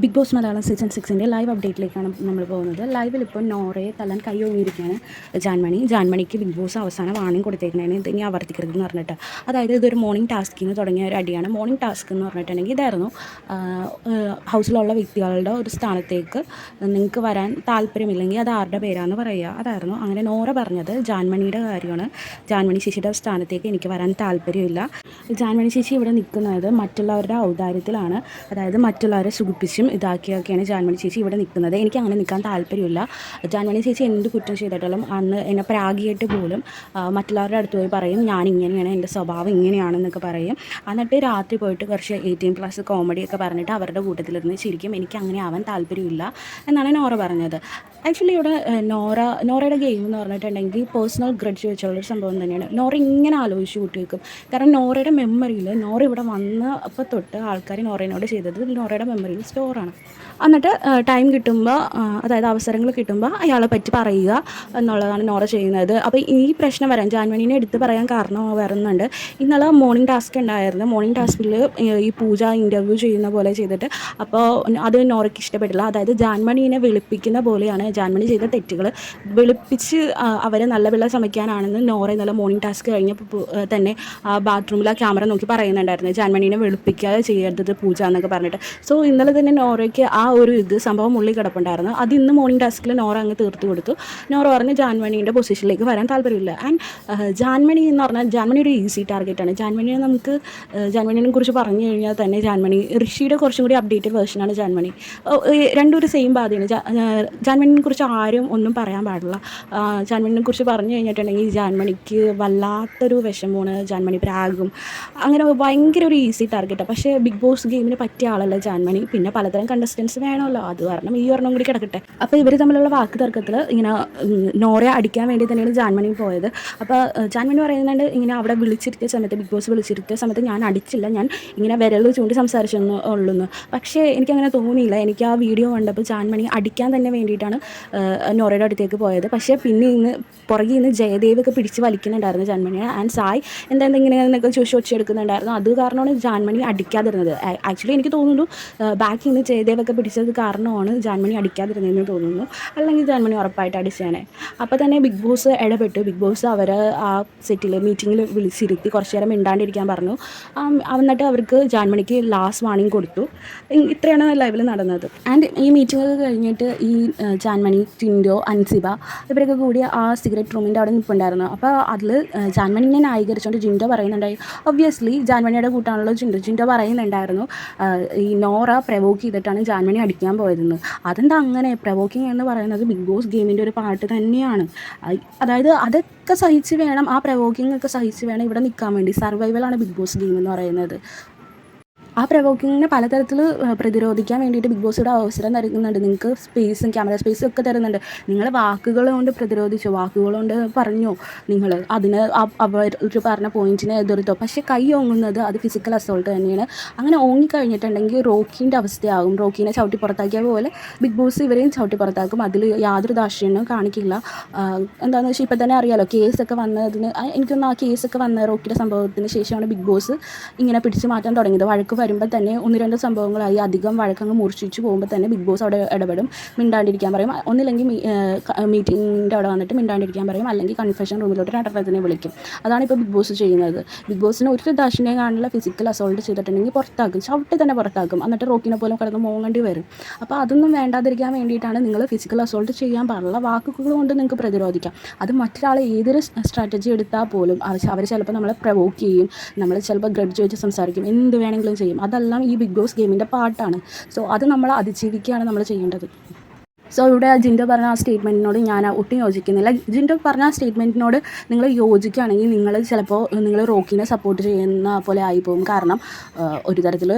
Big boss Malayalam season സിക്സിന്റെ live അപ്ഡേറ്റിലേക്കാണ് നമ്മൾ പോകുന്നത്. ലൈവിൽ ഇപ്പോൾ നോറയെ തല്ലാൻ കൈ ഒങ്ങിയിരിക്കുകയാണ് ജാൻമണി. ജാൻമണിക്ക് ബിഗ് ബോസ് അവസാനം വാണിംഗ് കൊടുത്തേക്കണേന് ഇത് ഇനി ആവർത്തിക്കരുതെന്ന് പറഞ്ഞിട്ട്. അതായത് ഇതൊരു മോർണിംഗ് ടാസ്കിൽ തുടങ്ങിയ ഒരു അടിയാണ്. മോർണിംഗ് ടാസ്ക് എന്ന് പറഞ്ഞിട്ടുണ്ടെങ്കിൽ ഇതായിരുന്നു ഹൗസിലുള്ള വ്യക്തികളുടെ ഒരു സ്ഥാനത്തേക്ക് നിങ്ങൾക്ക് വരാൻ താല്പര്യമില്ലെങ്കിൽ അത് ആരുടെ പേരാണെന്ന് പറയുക. അതായിരുന്നു അങ്ങനെ നോറ പറഞ്ഞത് ജാൻമണിയുടെ കാര്യമാണ്. ജാൻമണി ശിശിയുടെ സ്ഥാനത്തേക്ക് എനിക്ക് വരാൻ താല്പര്യമില്ല. ജാൻമണി ശിശി ഇവിടെ നിൽക്കുന്നത് മറ്റുള്ളവരുടെ ഔദാര്യത്തിലാണ്. അതായത് മറ്റുള്ളവരെ സുഖിപ്പിച്ചും ഇതാക്കിയൊക്കെയാണ് ജാൻമണി ചേച്ചി ഇവിടെ നിൽക്കുന്നത്. എനിക്ക് അങ്ങനെ നിൽക്കാൻ താല്പര്യമില്ല. ജാൻമണി ചേച്ചി എന്ത് കുറ്റം ചെയ്തിട്ടാലും അന്ന് എന്നെ പ്രാഗിയായിട്ട് പോലും മറ്റുള്ളവരുടെ അടുത്ത് പോയി പറയും ഞാൻ ഇങ്ങനെയാണ് എന്റെ സ്വഭാവം ഇങ്ങനെയാണെന്നൊക്കെ പറയും. എന്നിട്ട് രാത്രി പോയിട്ട് കുറച്ച് എയ്റ്റീൻ പ്ലസ് കോമഡിയൊക്കെ പറഞ്ഞിട്ട് അവരുടെ കൂട്ടത്തിലിരുന്ന് ശരിക്കും എനിക്ക് അങ്ങനെ ആവാൻ താല്പര്യമില്ല എന്നാണ് നോറ പറഞ്ഞത്. ആക്ച്വലി ഇവിടെ നോറ നോറയുടെ ഗെയിം എന്ന് പറഞ്ഞിട്ടുണ്ടെങ്കിൽ പേഴ്സണൽ ഗ്രഡ്ജ് വെച്ചുള്ളൊരു സംഭവം തന്നെയാണ്. നോറ ഇങ്ങനെ ആലോചിച്ച് കൂട്ടി വെക്കും. കാരണം നോറയുടെ മെമ്മറിയിൽ നോറ ഇവിടെ വന്ന അപ്പോൾ തൊട്ട് ആൾക്കാർ നോറയിനോട് ചെയ്തത് നോറയുടെ മെമ്മറിയിൽ സ്റ്റോറാണ് എന്നിട്ട് ടൈം കിട്ടുമ്പോൾ അതായത് അവസരങ്ങൾ കിട്ടുമ്പോൾ അയാളെ പറ്റി പറയുക എന്നുള്ളതാണ് നോറ ചെയ്യുന്നത്. അപ്പോൾ ഈ പ്രശ്നം വരാൻ ജാൻമണീനെ എടുത്ത് പറയാൻ കാരണം വരുന്നുണ്ട്. ഇന്നലെ മോർണിംഗ് ടാസ്ക് ഉണ്ടായിരുന്നു. മോർണിംഗ് ടാസ്കിൽ ഈ പൂജ ഇന്റർവ്യൂ ചെയ്യുന്ന പോലെ ചെയ്തിട്ട് അപ്പോൾ അത് നോറയ്ക്ക് ഇഷ്ടപ്പെട്ടില്ല. അതായത് ജാൻമണീനെ വിളിപ്പിക്കുന്ന പോലെയാണ് ജാൻമണി ചെയ്ത തെറ്റുകൾ വെളുപ്പിച്ച് അവരെ നല്ല വെള്ളം ശ്രമിക്കാനാണെന്ന് നോറ ഇന്നലെ മോർണിംഗ് ടാസ്ക് കഴിഞ്ഞപ്പോൾ തന്നെ ബാത്റൂമിൽ ആ ക്യാമറ നോക്കി പറയുന്നുണ്ടായിരുന്നു. ജാൻമണീനെ വെളുപ്പിക്കാതെ ചെയ്യരുത് പൂജ എന്നൊക്കെ പറഞ്ഞിട്ട്. സോ ഇന്നലെ തന്നെ നോറയ്ക്ക് ആ ഒരു ഇത് സംഭവം ഉള്ളിൽ കിടപ്പുണ്ടായിരുന്നു. അത് ഇന്ന് മോർണിംഗ് ടാസ്കിൽ നോറ അങ്ങ് തീർത്തു കൊടുത്തു. നോറ പറഞ്ഞ് ജാൻമണീന്റെ പൊസിഷനിലേക്ക് വരാൻ താല്പര്യമില്ല. ആൻഡ് ജാൻമണി എന്ന് പറഞ്ഞാൽ ജാൻമണി ഒരു ഈസി ടാർഗറ്റാണ് ജാൻമണിയെ നമുക്ക് ജാൻമണിനെ കുറിച്ച് പറഞ്ഞു കഴിഞ്ഞാൽ തന്നെ ജാൻമണി ഋഷിയുടെ കുറച്ചും കൂടി അപ്ഡേറ്റഡ് വേർഷനാണ് ജാൻമണി. രണ്ടും ഒരു സെയിം ബാധയാണ് ജാൻമണി കുറിച്ച് ആരും ഒന്നും പറയാൻ പാടില്ല. ജാൻമണിനെ കുറിച്ച് പറഞ്ഞു കഴിഞ്ഞിട്ടുണ്ടെങ്കിൽ ജാൻമണിക്ക് വല്ലാത്തൊരു വിഷമമാണ് ജാൻമണി പ്രാഗും. അങ്ങനെ ഭയങ്കര ഒരു ഈസി ടാർഗറ്റാണ് പക്ഷേ ബിഗ് ബോസ് ഗെയിമിന് പറ്റിയ ആളല്ല ജാൻമണി പിന്നെ പലതരം കണ്ടസ്റ്റൻസ് വേണമല്ലോ. അത് കാരണം ഈ ഒരെണ്ണം കൂടി കിടക്കട്ടെ. അപ്പോൾ ഇവർ തമ്മിലുള്ള വാക്ക് തർക്കത്തിൽ ഇങ്ങനെ നോറെ അടിക്കാൻ വേണ്ടി തന്നെയാണ് ജാൻമണി പോയത്. അപ്പോൾ ജാൻമണി പറയുന്നുണ്ട് ഇങ്ങനെ അവിടെ വിളിച്ചിരുത്തിയ സമയത്ത് ബിഗ് ബോസ് വിളിച്ചിരുത്തിയ സമയത്ത് ഞാൻ അടിച്ചില്ല. ഞാൻ ഇങ്ങനെ വിരൽ ചൂണ്ടി സംസാരിച്ചെന്ന് ഉള്ളൂന്ന്. പക്ഷേ എനിക്കങ്ങനെ തോന്നിയില്ല. എനിക്ക് ആ വീഡിയോ കണ്ടപ്പോൾ ജാൻമണി അടിക്കാൻ തന്നെ വേണ്ടിയിട്ടാണ് നോറയുടെ അടുത്തേക്ക് പോയത്. പക്ഷേ പിന്നെ ഇന്ന് പുറകിൽ നിന്ന് ജയദേവൊക്കെ പിടിച്ച് വലിക്കുന്നുണ്ടായിരുന്നു ജാൻമണിയെ ആൻഡ് സായ്. എന്താ ഇങ്ങനെ ഇങ്ങനെയെന്നൊക്കെ ചോദിച്ചു ഒച്ചയെടുക്കുന്നുണ്ടായിരുന്നു അത് കാരണമാണ് ജാൻമണി അടിക്കാതിരുന്നത്. ആക്ച്വലി എനിക്ക് തോന്നുന്നു ബാക്കിൽ നിന്ന് ജയദേവൊക്കെ പിടിച്ചത് കാരണമാണ് ജാൻമണി അടിക്കാതിരുന്നതെന്ന് തോന്നുന്നു. അല്ലെങ്കിൽ ജാൻമണി ഉറപ്പായിട്ട് അടിച്ചേനെ. അപ്പോൾ തന്നെ ബിഗ് ബോസ് ഇടപെട്ടു. ബിഗ് ബോസ് അവർ ആ സെറ്റിൽ മീറ്റിങ്ങിൽ വിളിച്ചിരുത്തി കുറച്ച് നേരം മിണ്ടാണ്ടിരിക്കാൻ പറഞ്ഞു. എന്നിട്ട് അവർക്ക് ജാൻമണിക്ക് ലാസ്റ്റ് വാണിംഗ് കൊടുത്തു. ഇത്രയാണ് ലൈവിൽ നടന്നത്. ആൻഡ് ഈ മീറ്റിംഗ് ഒക്കെ കഴിഞ്ഞിട്ട് ഈ ആ, ജാൻമണി ടിൻഡോ അൻസിബ ഇവരൊക്കെ കൂടി ആ സിഗരറ്റ് റൂമിന്റെ അവിടെ നിൽപ്പുണ്ടായിരുന്നു അപ്പോൾ അതിൽ ജാൻമണിനെ ന്യായീകരിച്ചുകൊണ്ട് ജിൻഡോ പറയുന്നുണ്ടായി. ഒബ്വിയസ്ലി ജാൻമണിയുടെ കൂട്ടാണല്ലോ ജിൻഡോ. ജിൻഡോ പറയുന്നുണ്ടായിരുന്നു ഈ നോറ പ്രവോക്ക് ചെയ്തിട്ടാണ് ജാൻമണി അടിക്കാൻ പോയതെന്ന്. അതെന്താ അങ്ങനെ? പ്രവോക്കിങ് എന്ന് പറയുന്നത് ബിഗ് ബോസ് ഗെയിമിന്റെ ഒരു പാട്ട് തന്നെയാണ്. അതായത് അതൊക്കെ സഹിച്ച് വേണം ആ പ്രവോക്കിങ് ഒക്കെ സഹിച്ച് വേണം ഇവിടെ നിൽക്കാൻ വേണ്ടി. സർവൈവലാണ് ബിഗ് ബോസ് ഗെയിം എന്ന് പറയുന്നത്. ആ പ്രവോക്കിങ്ങിനെ പലതരത്തിൽ പ്രതിരോധിക്കാൻ വേണ്ടിയിട്ട് ബിഗ് ബോസിയുടെ അവസരം തരുന്നുണ്ട് നിങ്ങൾക്ക് സ്പേസും ക്യാമറ സ്പേസും ഒക്കെ തരുന്നുണ്ട്. നിങ്ങൾ വാക്കുകൾ കൊണ്ട് പ്രതിരോധിച്ചു വാക്കുകൾ കൊണ്ട് പറഞ്ഞു. നിങ്ങൾ അതിന് അവർ പറഞ്ഞ പോയിന്റിനെ എതിർത്തോ. പക്ഷേ കൈ ഓങ്ങുന്നത് അത് ഫിസിക്കൽ അസോൾട്ട് തന്നെയാണ്. അങ്ങനെ ഓങ്ങിക്കഴിഞ്ഞിട്ടുണ്ടെങ്കിൽ റോക്കിന്റെ അവസ്ഥയാകും. റോക്കിനെ ചവിട്ടി പുറത്താക്കിയ പോലെ ബിഗ് ബോസ് ഇവരെയും ചവിട്ടി പുറത്താക്കും. അതിൽ യാതൊരു ദാക്ഷിണ്യവും കാണിക്കില്ല. എന്താണെന്ന് വെച്ചാൽ ഇപ്പം തന്നെ അറിയാലോ കേസൊക്കെ വന്നതിന് എനിക്കൊന്ന് ആ കേസൊക്കെ വന്ന റോക്കിയുടെ സംഭവത്തിന് ശേഷമാണ് ബിഗ് ബോസ് ഇങ്ങനെ പിടിച്ചു മാറ്റാൻ തുടങ്ങിയത്. വഴക്ക് വരുമ്പോൾ തന്നെ ഒന്ന് രണ്ട് സംഭവങ്ങളായി അധികം വഴക്കങ്ങ് മൂർച്ഛിച്ച് പോകുമ്പോൾ തന്നെ ബിഗ് ബോസ് അവിടെ ഇടപെടും. മിണ്ടാണ്ടിരിക്കാൻ പറയും. ഒന്നില്ലെങ്കിൽ മീറ്റിങ്ങിന്റെ അവിടെ വന്നിട്ട് മിണ്ടാണ്ടിരിക്കാൻ പറയും. അല്ലെങ്കിൽ കൺഫെഷൻ റൂമിലോട്ട് രണ്ടെണ്ണത്തിനെ വിളിക്കും. അതാണ് ഇപ്പോൾ ബിഗ് ബോസ് ചെയ്യുന്നത്. ബിഗ് ബോസിന് ഒരു ദാക്ഷിണ്യം കാണുള്ള ഫിസിക്കൽ അസോൾട്ട് ചെയ്തിട്ടുണ്ടെങ്കിൽ പുറത്താക്കും. ചവിട്ടി തന്നെ പുറത്താക്കും. എന്നിട്ട് റോക്കിനെ പോലും കിടന്ന് മോങ്ങേണ്ടി വരും. അപ്പോൾ അതൊന്നും വേണ്ടാതിരിക്കാൻ വേണ്ടിയിട്ടാണ് നിങ്ങൾ ഫിസിക്കൽ അസോൾട്ട് ചെയ്യാൻ പാടുള്ള വാക്കുകൾ കൊണ്ട് നിങ്ങൾക്ക് പ്രതിരോധിക്കാം. അത് മറ്റൊരാളെ ഏതൊരു സ്ട്രാറ്റജി എടുത്താൽ പോലും അവർ ചിലപ്പോൾ നമ്മളെ പ്രവോക്ക് ചെയ്യും. നമ്മൾ ചിലപ്പോൾ ഗ്രഡ്ജ് വെച്ച് സംസാരിക്കും. എന്ത് വേണമെങ്കിലും ചെയ്യും. അതെല്ലാം ഈ ബിഗ് ബോസ് ഗെയിമിന്റെ പാട്ടാണ്. സോ അത് നമ്മൾ അതിജീവിക്കുകയാണ് നമ്മൾ ചെയ്യേണ്ടത്. സോ ഇവിടെ ജിൻഡോ പറഞ്ഞ ആ സ്റ്റേറ്റ്മെന്റിനോട് ഞാൻ ഒട്ടും യോജിക്കുന്നില്ല. ജിൻഡോ പറഞ്ഞ ആ സ്റ്റേറ്റ്മെന്റിനോട് നിങ്ങൾ യോജിക്കുകയാണെങ്കിൽ നിങ്ങൾ ചിലപ്പോൾ നിങ്ങൾ റോക്കിനെ സപ്പോർട്ട് ചെയ്യുന്ന പോലെ ആയിപ്പോകും കാരണം ഒരു തരത്തിൽ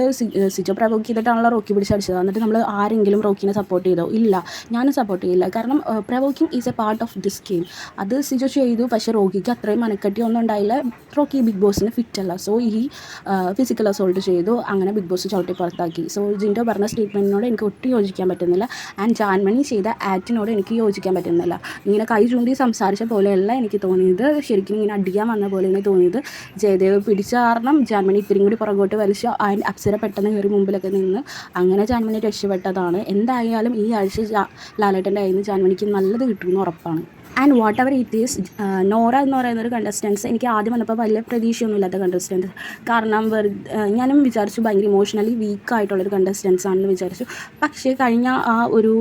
സിജോ പ്രവോക്ക് ചെയ്തിട്ടാണല്ലോ റോക്കി പിടിച്ചടിച്ചത് എന്നിട്ട് നമ്മൾ ആരെങ്കിലും റോക്കിനെ സപ്പോർട്ട് ചെയ്തോ? ഇല്ല. ഞാനും സപ്പോർട്ട് ചെയ്യില്ല. കാരണം provoking is a part of this game അത് സിജോ ചെയ്തു. പക്ഷേ റോക്കിക്ക് അത്രയും മനക്കെട്ടി ഒന്നും ഉണ്ടായില്ല. റോക്കി ബിഗ് ബോസിന് ഫിറ്റ് അല്ല. സോ ഈ ഫിസിക്കൽ അസോൾട്ട് ചെയ്തു. അങ്ങനെ ബിഗ് ബോസ് ചവിട്ടി പുറത്താക്കി. സോ ജിൻഡോ പറഞ്ഞ സ്റ്റേറ്റ്മെന്റിനോട് എനിക്ക് ഒട്ടും യോജിക്കാൻ പറ്റുന്നില്ല. ആൻഡ് ജാൻമണി ചെയ്ത ആക്ടിനോട് എനിക്ക് യോജിക്കാൻ പറ്റുന്നില്ല. ഇങ്ങനെ കൈ ചൂണ്ടി സംസാരിച്ച പോലെയല്ല എനിക്ക് തോന്നിയത്. ശരിക്കും ഇങ്ങനെ അടിയാൻ വന്ന പോലെയാണ് തോന്നിയത്. ജയദേവ് പിടിച്ച കാരണം ജാൻമണി ഇത്തിരിയും കൂടി പുറകോട്ട് വലിച്ച് അപ്സര പെട്ടെന്ന് കയറി മുമ്പിലൊക്കെ നിന്ന് അങ്ങനെ ജാൻമണി രക്ഷപ്പെട്ടതാണ്. എന്തായാലും ഈ ആഴ്ച ലാലേട്ടന്റെ കയ്യിൽ നിന്ന് ജാൻമണിക്ക് നല്ലത് കിട്ടുമെന്ന് ഉറപ്പാണ്. And whatever it is Nora എന്ന് പറയുന്ന ഒരു കണ്ടസ്റ്റൻസ് എനിക്ക് ആദ്യം വന്നപ്പോൾ വലിയ പ്രതീക്ഷയൊന്നും ഇല്ലാത്ത കണ്ടസ്റ്റൻസ് കാരണം വെറുതെ ഞാനും വിചാരിച്ചു ഭയങ്കര ഇമോഷണലി വീക്കായിട്ടുള്ളൊരു കണ്ടസ്റ്റൻസ് ആണെന്ന് വിചാരിച്ചു. പക്ഷേ കഴിഞ്ഞ ആ ഒരു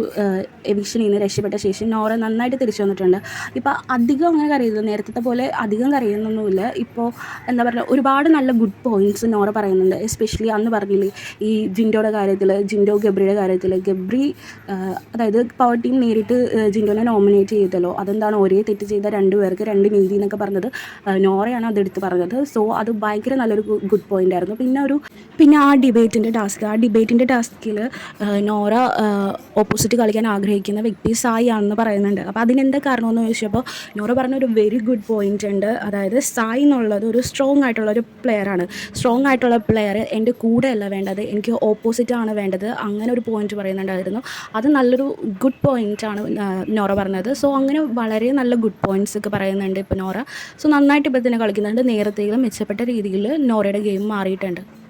എവിക്ഷനിൽ നിന്ന് രക്ഷപ്പെട്ട ശേഷം നോറ നന്നായിട്ട് തിരിച്ചു വന്നിട്ടുണ്ട്. ഇപ്പോൾ അധികം അങ്ങനെ കരയുന്നത് നേരത്തെ പോലെ അധികം കരയുന്നൊന്നുമില്ല. ഇപ്പോൾ എന്താ പറയുക ഒരുപാട് നല്ല ഗുഡ് പോയിന്റ്സ് നോറ പറയുന്നുണ്ട്. എസ്പെഷ്യലി അന്ന് പറഞ്ഞില്ലേ ഈ ജിൻഡോയുടെ കാര്യത്തിൽ ജിൻഡോ ഗബ്രിയുടെ കാര്യത്തിൽ ഗബ്രി അതായത് പവർ ടീം നേരിട്ട് ജിൻഡോനെ നോമിനേറ്റ് ചെയ്തല്ലോ. അതെന്താണ് ഒരേ തെറ്റ് ചെയ്ത രണ്ട് പേർക്ക് രണ്ട് നീതി എന്നൊക്കെ പറഞ്ഞത് നോറയാണ് അതെടുത്ത് പറഞ്ഞത്. സോ അത് ഭയങ്കര നല്ലൊരു ഗുഡ് പോയിന്റ് ആയിരുന്നു. പിന്നെ ഒരു പിന്നെ ആ ഡിബേറ്റിന്റെ ടാസ്ക് ആ ഡിബേറ്റിന്റെ ടാസ്കിൽ നോറ ഓപ്പോസിറ്റ് കളിക്കാൻ ആഗ്രഹിക്കുന്ന വ്യക്തി സായി ആണെന്ന് പറയുന്നുണ്ട്. അപ്പോൾ അതിനെന്താ കാരണമെന്ന് ചോദിച്ചപ്പോൾ നോറ പറഞ്ഞ ഒരു വെരി ഗുഡ് പോയിന്റ് ഉണ്ട്. അതായത് സായി എന്നുള്ളത് ഒരു സ്ട്രോങ് ആയിട്ടുള്ള ഒരു പ്ലെയറാണ് സ്ട്രോങ് ആയിട്ടുള്ള പ്ലെയർ എന്റെ കൂടെ അല്ല വേണ്ടത് എനിക്ക് ഓപ്പോസിറ്റ് ആണ് വേണ്ടത് അങ്ങനെ ഒരു പോയിന്റ് പറയുന്നുണ്ടായിരുന്നു. അത് നല്ലൊരു ഗുഡ് പോയിന്റ് ആണ് നോറ പറഞ്ഞത്. സോ അങ്ങനെ വളരെ നല്ല ഗുഡ് പോയിന്റ്സ് ഒക്കെ പറയുന്നുണ്ട് ഇപ്പോൾ നോറ. സോ നന്നായിട്ട് ഇപ്പോൾ തന്നെ കളിക്കുന്നുണ്ട്. നേരത്തെയും മെച്ചപ്പെട്ട രീതിയിൽ നോറയുടെ ഗെയിം മാറിയിട്ടുണ്ട്.